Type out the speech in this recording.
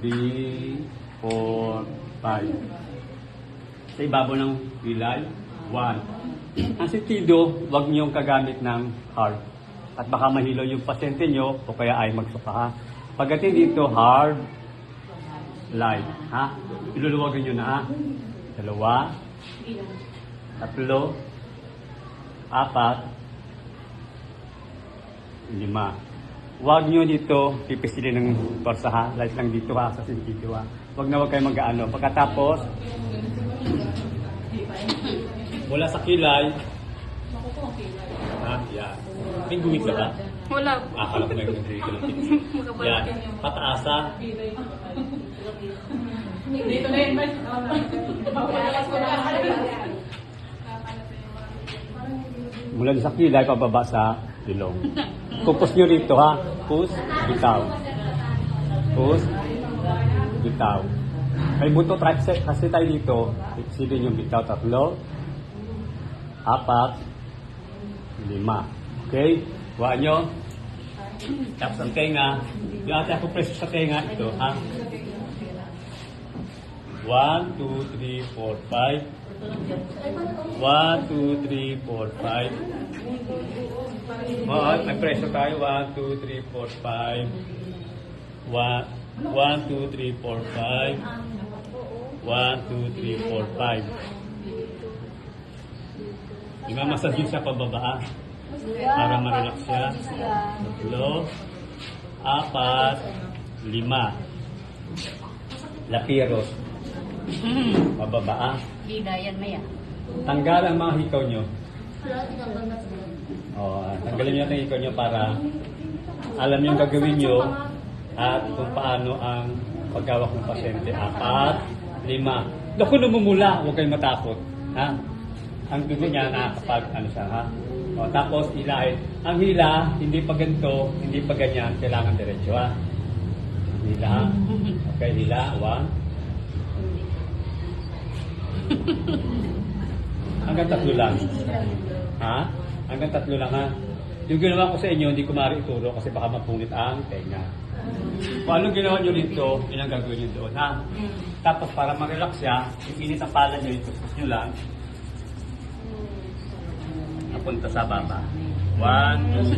three, four, five. Sa ibabaw ng pilay, one. Ang sentido, huwag niyong kagamit ng hard. At baka mahilo yung pasyente nyo o kaya ay magsuka. Pagdating dito, hard, light. Ha? Iluluwagan nyo na ha. Dalawa, tatlo, apat, lima. Huwag nyo dito pipisilin ng torsa ha. Light lang dito ha, sa sentido ha. Huwag na huwag kayo mag-ano. Pagkatapos, mula sa kilay, ha, yan. May guhit ka ba? Wala. Akala ko may guhit ka lang. Yan. Pataasa, Dito na yun, Mas. mula sa kilay, pababa sa ilong. Pupus nyo rito ha. Pus, bitaw. Pus, bitaw. May buto tricep kasi tayo dito. Isilin yung bitaw tatlo, apat, lima. Okay? Huwag nyo. Tapos ang tenga. Yung ate ako preso sa tenga. Ito, ha? 1, 2, 3, 4, 5. 1, 2, 3, 4, 5. Oh, may preso tayo. 1, 2, 3, 4, 5. 1, 1, 2, 3, 4, 5. 1, 2, 3, 4, 5. Imamasagin siya pababa para marelax siya. Tatlo, apat, lima. Lapiros. Pababa ah. Ida, yan maya. Tanggal ang mga hikaw nyo. Oh, tanggalin niyo ang hikaw nyo para alam ang gagawin nyo at kung paano ang pagkawak ng pasyente. Apat, lima. Naku, namumula. Huwag kayong matakot. Ha? Ang dugo niya nakakapag, ano siya, ha? O, tapos hilahin. Ang hila, hindi pa ganito, hindi pa ganyan, kailangan diretso, ha? Hila? Okay, hila. One. Hanggang tatlo lang. Ha? Hanggang tatlo lang ha. Yung ginawa ko sa inyo, hindi ko maaari ituro kasi baka mapunit ang tenga. Kung anong ginawa nyo dito, yun ang gagawin nyo doon ha. Tapos para ma-relax siya, iinit ang pala nyo, itustos nyo lang. Napunta sa baba. One, two,